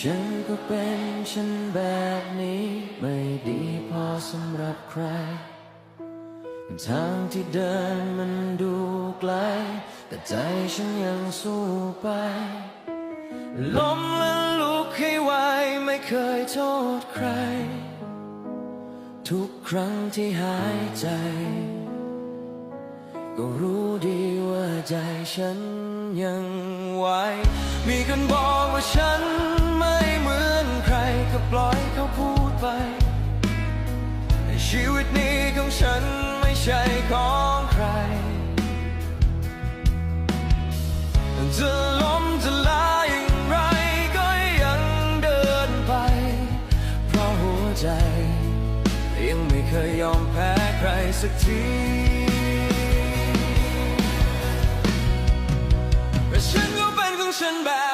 ฉันก็เป็นฉันแบบนี้ ไม่ดีพอสำหรับใคร ทางที่เดินมันดูไกล แต่ใจฉันยังสู้ไปล้มและลุกให้ไหวไม่เคยโทษใคร ทุกครั้งที่หายใจ ก็รู้ดีว่าใจฉันยังไหวมีคนบอกว่าฉัน ชีวิตนี้ของฉันไม่ใช่ของใคร จะล้มจะลายอย่างไรก็ยังเดินไป เพราะหัวใจ ยังไม่เคยยอมแพ้ใครสักทีแต่ฉันก็เป็นของฉันแบ